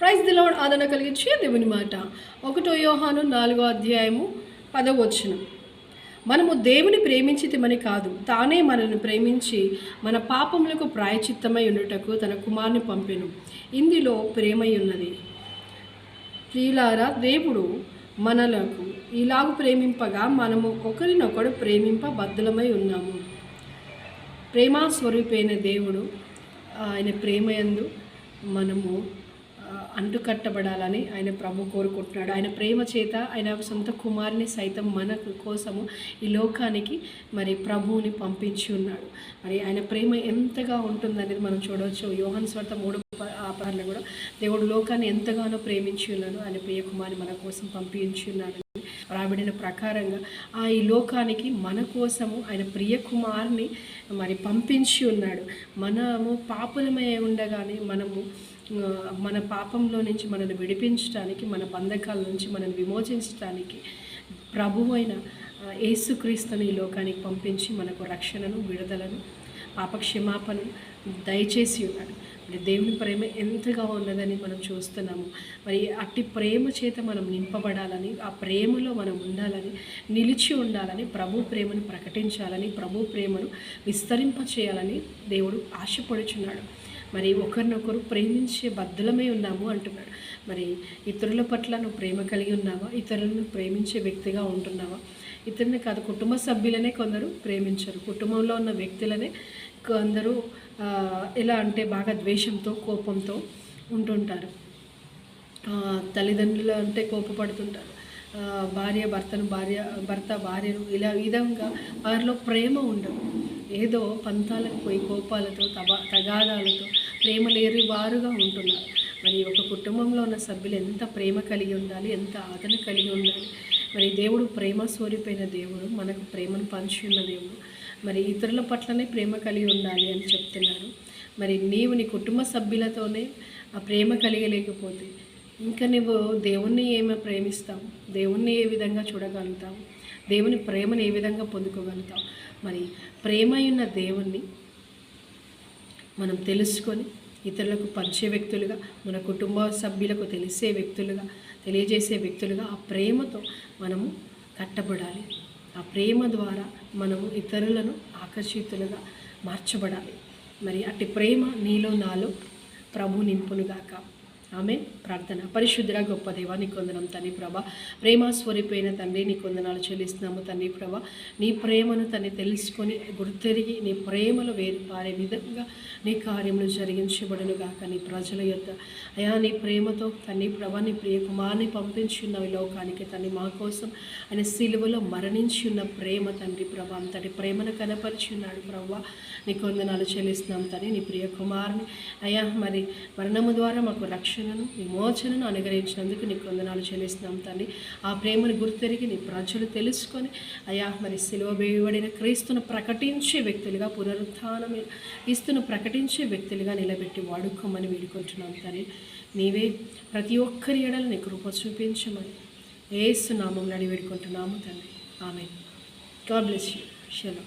Praise దిలవడ్ ఆదరణ కలిగించే దేవుని మాట. ఒకటో యోహాను నాలుగో అధ్యాయము పదవచనం. మనము దేవుని ప్రేమించితమని కాదు తానే మనల్ని ప్రేమించి మన పాపములకు ప్రాయచిత్తమై ఉండుటకు తన కుమారుని పంపెను. ఇందులో ప్రేమై ఉన్నది. ప్రియులారా దేవుడు మనలకు ఇలాగు ప్రేమింపగా మనము ఒకరినొకడు ప్రేమింప బద్దులమై ఉన్నాము. ప్రేమా స్వరూపైన దేవుడు ఆయన ప్రేమయందు మనము అంటుకట్టబడాలని ఆయన ప్రభు కోరుకుంటున్నాడు. ఆయన ప్రేమ చేత ఆయన సొంత కుమారుని సైతం మన కోసము ఈ లోకానికి మరి ప్రభువుని పంపించి ఉన్నాడు మరి ఆయన ప్రేమ ఎంతగా ఉంటుందనేది మనం చూడవచ్చు. యోహన్ స్వర్త మూడు ప- కూడా దేవుడు లోకాన్ని ఎంతగానో ప్రేమించి ఉన్నాడు ఆయన ప్రియ కుమారుని మన కోసం పంపించి ఉన్నాడు రాబడిన ప్రకారంగా ఆ ఈ లోకానికి మన కోసము ఆయన ప్రియ కుమారుని మరి పంపించి ఉన్నాడు మనము పాపులమై ఉండగానే మనము మన పాపంలో నుంచి మనల్ని విడిపించడానికి మన బంధకాల నుంచి మనల్ని విమోచించడానికి ప్రభు అయిన యేసుక్రీస్తుని ఈ లోకానికి పంపించి మనకు రక్షణను విడుదలను పాపక్షమాపణను దయచేసి ఉన్నాడు. మరి దేవుని ప్రేమ ఎంతగా ఉన్నదని మనం చూస్తున్నాము. మరి అట్టి ప్రేమ చేత మనం నింపబడాలని ఆ ప్రేమలో మనం ఉండాలని నిలిచి ఉండాలని ప్రభు ప్రేమను ప్రకటించాలని ప్రభు ప్రేమను విస్తరింప చేయాలని దేవుడు ఆశపడుచున్నాడు. మరి ఒకరినొకరు ప్రేమించే బద్దలమై ఉన్నాము అంటున్నాడు. మరి ఇతరుల పట్ల నువ్వు ప్రేమ కలిగి ఉన్నావా? ఇతరులను ప్రేమించే వ్యక్తిగా ఉంటున్నావా? ఇతరుని కాదు కుటుంబ సభ్యులనే కొందరు ప్రేమించరు. కుటుంబంలో ఉన్న వ్యక్తులనే కొందరు ఎలా అంటే బాగా ద్వేషంతో కోపంతో ఉంటుంటారు. తల్లిదండ్రులు అంటే కోపపడుతుంటారు. భార్య భర్తను భార్య భర్త భార్యను ఇలా విధంగా వారిలో ప్రేమ ఉండదు. ఏదో పంతాలకు పోయి కోపాలతో తబా తగాదాలతో ప్రేమ లేని వారుగా ఉంటున్నారు. మరి ఒక కుటుంబంలో ఉన్న సభ్యులు ఎంత ప్రేమ కలిగి ఉండాలి ఎంత ఆదరణ కలిగి ఉండాలి? మరి దేవుడు ప్రేమ స్వరూపైన దేవుడు మనకు ప్రేమను పంచి ఉన్న దేవుడు. మరి ఇతరుల పట్లనే ప్రేమ కలిగి ఉండాలి అని చెప్తున్నారు. మరి నీవు నీ కుటుంబ సభ్యులతోనే ఆ ప్రేమ కలిగలేకపోతే ఇంకా నువ్వు దేవుణ్ణి ఏమి ప్రేమిస్తావు? దేవుణ్ణి ఏ విధంగా చూడగలుగుతావు? దేవుని ప్రేమను ఏ విధంగా పొందుకోగలుగుతాం? మరి ప్రేమ ఉన్న దేవుణ్ణి మనం తెలుసుకొని ఇతరులకు పరిచే వ్యక్తులుగా మన కుటుంబ సభ్యులకు తెలిసే వ్యక్తులుగా తెలియజేసే వ్యక్తులుగా ఆ ప్రేమతో మనము కట్టబడాలి. ఆ ప్రేమ ద్వారా మనము ఇతరులను ఆకర్షితులుగా మార్చబడాలి. మరి అట్టి ప్రేమ నీలో నాలో ప్రభు నింపునుగాక. ఆమె ప్రార్థన. పరిశుద్ధుడ గొప్ప దేవా నీ కొందనం తండ్రి ప్రభ. ప్రేమ స్వరూపైన తండ్రి నీ కొందనాలు చెల్లిస్తున్నాము తండ్రి ప్రభ. నీ ప్రేమను తన్ని తెలుసుకొని గుర్తెరిగి నీ ప్రేమలో వేరుపారే విధంగా నీ కార్యములు జరిగించబడను గాక నీ ప్రజల యొక్క అయా నీ ప్రేమతో తన్ని ప్రభ నీ ప్రియ కుమార్ని పంపించి ఉన్న లోకానికి తన్ని మా కోసం ఆయన సిలువలో మరణించి ఉన్న ప్రేమ తండ్రి ప్రభ. అంతటి ప్రేమను కనపరిచి ఉన్నాడు ప్రభ. నీ కొందనాలు చెల్లిస్తున్నాం తండ్రి నీ ప్రియ కుమార్ని. అయా మరి మరణము ద్వారా మాకు రక్షణ రక్షణను విమోచనను అనుగ్రహించినందుకు నీ వందనాలు చెల్లిస్తున్నాం తండ్రి. ఆ ప్రేమను గుర్తెరిగి నీ ప్రజలు తెలుసుకొని అయా మరి సిలువ వేయబడిన క్రీస్తును ప్రకటించే వ్యక్తులుగా పునరుత్నం క్రీస్తును ప్రకటించే వ్యక్తులుగా నిలబెట్టి వాడుకోమని వేడుకుంటున్నాం తండ్రి. నీవే ప్రతి ఒక్కరి ఎడల నీ కృప చూపించమని ఏసు నామం నడి వేడుకుంటున్నాము తండ్రి. ఆమె గాడ్ బ్లెస్ యూ. షలో.